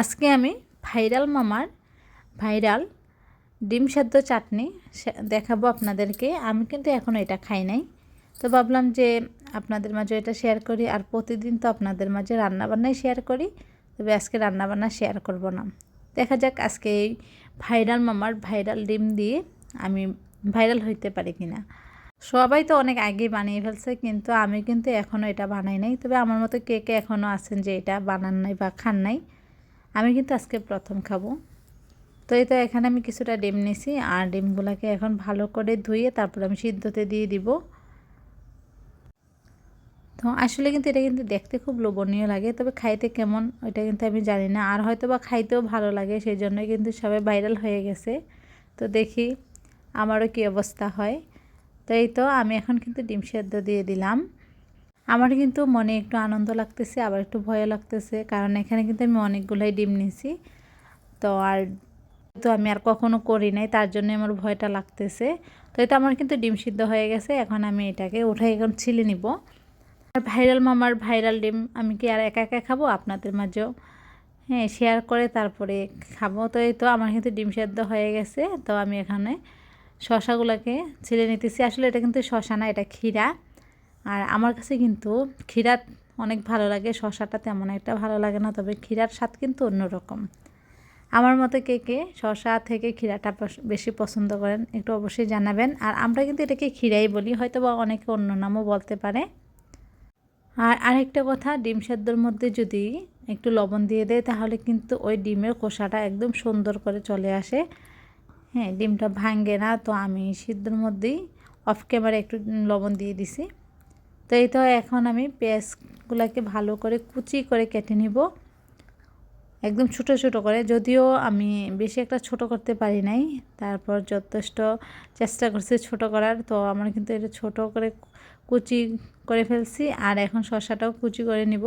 আজকে আমি ভাইরাল মামার ভাইরাল ডিম সেদ্ধ চাটনি দেখাবো আপনাদেরকে। আমি কিন্তু এখনও এটা খাই নাই। তো ভাবলাম যে আপনাদের মাঝে এটা শেয়ার করি আর প্রতিদিন তো আপনাদের মাঝে রান্নাবান্নাই শেয়ার করি। তবে আজকে রান্নাবান্না শেয়ার করব না। দেখা যাক আজকে এই ভাইরাল মামার ভাইরাল ডিম দিয়ে আমি ভাইরাল হইতে পারি কিনা। সবাই তো অনেক আগেই বানিয়ে ফেলছে, কিন্তু আমি কিন্তু এখনও এটা বানাই নাই। তবে আমার মতো কে কে এখনও আছেন যে এটা বানান নাই বা খান নাই আমি কিন্তু আজকে প্রথম খাব। তো এই তো এখানে আমি কিছুটা ডিম নিছি আর ডিমগুলোকে এখন ভালো করে ধুয়ে তারপর আমি সিদ্ধতে দিয়ে দিব। তো আসলে কিন্তু এটা কিন্তু দেখতে খুব লোভনীয় লাগে, তবে খাইতে কেমন ওইটা কিন্তু আমি জানি না। আর হয়তো বা খাইতেও ভালো লাগে সেই জন্যই কিন্তু সবাই ভাইরাল হয়ে গেছে। তো দেখি আমারও কী অবস্থা হয়। তো এই তো, আমি এখন কিন্তু ডিম সেদ্ধ দিয়ে দিলাম। আমার কিন্তু মনে একটু আনন্দ লাগতেছে, আবার একটু ভয়ও লাগতেছে, কারণ এখানে কিন্তু আমি অনেকগুলোই ডিম নিয়েছি। তো আর তো আমি আর কখনো করি নাই, তার জন্য আমার ভয়টা লাগতেছে। তো এটা আমার কিন্তু ডিম সিদ্ধ হয়ে গেছে, এখন আমি এটাকে উঠে এখন ছিলে নিব। আর ভাইরাল মামার ভাইরাল ডিম আমি কি আর একা একা খাব? আপনাদের মাঝেও হ্যাঁ শেয়ার করে তারপরে খাব। তো এই তো আমার কিন্তু ডিম সেদ্ধ হয়ে গেছে, তো আমি এখানে শশাগুলোকে ছিলে নিতেছি। আসলে এটা কিন্তু শশা না, এটা ক্ষীরা। আর আমার কাছে কিন্তু ক্ষীরা অনেক ভালো লাগে শশাটা তেমন একটা ভালো লাগে না, তবে ক্ষীরার স্বাদ কিন্তু অন্যরকম। আমার মতে কে কে শশা থেকে ক্ষীরাটা বেশি পছন্দ করেন একটু অবশ্যই জানাবেন। আর আমরা কিন্তু এটাকে ক্ষীরাই বলি হয়তো বা অনেকে অন্য নামও বলতে পারে। আর আরেকটা কথা, ডিম সেদ্ধর মধ্যে যদি একটু লবণ দিয়ে দেয়, তাহলে কিন্তু ওই ডিমের খোসাটা একদম সুন্দর করে চলে আসে। হ্যাঁ ডিমটা ভাঙে না, তো আমি সিদ্ধর মধ্যেই অফ ক্যামেরা একটু লবণ দিয়ে দিছি। তো এই তো এখন আমি পেঁয়াজগুলোকে ভালো করে কুচি করে কেটে নিব। একদম ছোট ছোট করে, যদিও আমি বেশি একটা ছোট করতে পারি নাই, তারপর যথেষ্ট চেষ্টা করছি ছোট করার, তো আমার কিন্তু এটা ছোট করে কুচি করে ফেলছি, আর এখন শসাটাও কুচি করে নিব।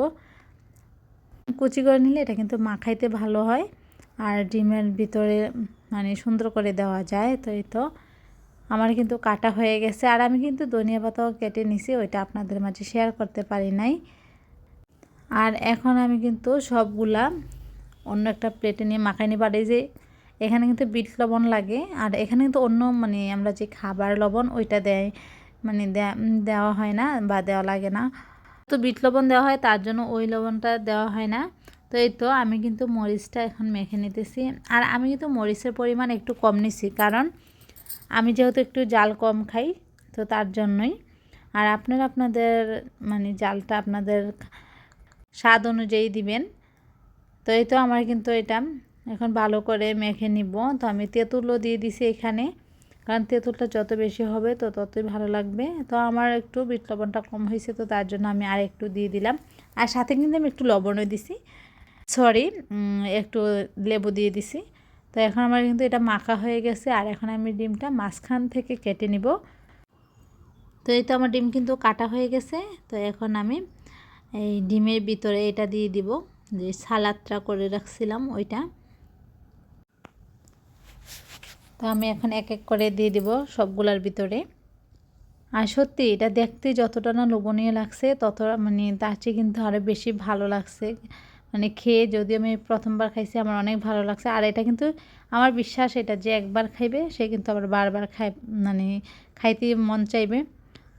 কুচি করে নিলে এটা কিন্তু মাখাইতে ভালো হয়, আর ডিমের ভিতরে মানে সুন্দর করে দেওয়া যায়, তো এই তো। আমার কিন্তু কাটা হয়ে গেছে আর আমি কিন্তু ধনিয়া পাতাও কেটে নিছি, ওইটা আপনাদের মাঝে শেয়ার করতে পারি নাই। আর এখন আমি কিন্তু সবগুলা অন্য একটা প্লেটে নিয়ে মাখাই নিই বাড়ি যে এখানে কিন্তু বিট লবণ লাগে, আর এখানে কিন্তু অন্য মানে আমরা যে খাবার লবণ ওইটা দেয় মানে দেওয়া হয় না বা দেওয়া লাগে না। তো বিট লবণ দেওয়া হয়, তার জন্য ওই লবণটা দেওয়া হয় না। তো এই তো আমি কিন্তু মরিচটা এখন মেখে নিতেছি। আর আমি কিন্তু মরিচের পরিমাণ একটু কম নিছি, কারণ আমি যেহেতু একটু জাল কম খাই, তো তার জন্যই। আর আপনারা আপনাদের মানে জালটা আপনাদের স্বাদ অনুযায়ী দিবেন। তো এই তো আমার কিন্তু এটা, এখন ভালো করে মেখে নিব। তো আমি তেঁতুলও দিয়ে দিছি এখানে, কারণ তেঁতুলটা যত বেশি হবে তো ততই ভালো লাগবে। তো আমার একটু বিট লবণটা কম হয়েছে, তো তার জন্য আমি আর একটু দিয়ে দিলাম। আর সাথে কিন্তু আমি একটু লবণও দিছি। সরি একটু লেবু দিয়ে দিছি। তো এখন আমার কিন্তু এটা মাখা হয়ে গেছে আর এখন আমি ডিমটা মাঝখান থেকে কেটে নিব। তো এই তো আমার ডিম কিন্তু কাটা হয়ে গেছে। তো এখন আমি এই ডিমের ভিতরে এটা দিয়ে দিব, যে সালাদটা করে রাখছিলাম ওইটা। তো আমি এখন এক এক করে দিয়ে দিব সবগুলার ভিতরে। আর সত্যি এটা দেখতে যতটা না লোভনীয় লাগছে, তত মানে তার চেয়ে কিন্তু আরও বেশি ভালো লাগছে। মানে খেয়ে যদি আমি প্রথমবার খাইছি, আমার অনেক ভালো লাগছে। আর এটা কিন্তু আমার বিশ্বাস, এটা যে একবার খাইবে, সে কিন্তু আবার বারবার খাই মানে খাইতে মন চাইবে।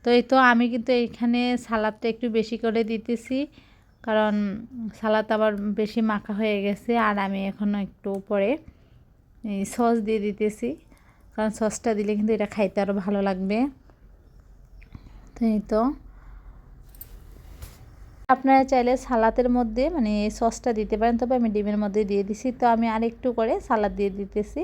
তো এই তো আমি কিন্তু এখানে সালাদটা একটু বেশি করে দিতেছি, কারণ সালাদ আবার বেশি মাখা হয়ে গেছে, আর আমি এখনও একটু উপরে এই সস দিয়ে দিতেছি, কারণ সসটা দিলে কিন্তু এটা খাইতে আরও ভালো লাগবে। তো এই তো আপনারা চাইলে সালাতের মধ্যে মানে সসটা দিতে পারেন, তবে আমি ডিমের মধ্যে দিয়ে দিছি। তো আমি আরেকটু করে সালাদ দিয়ে দিতেছি।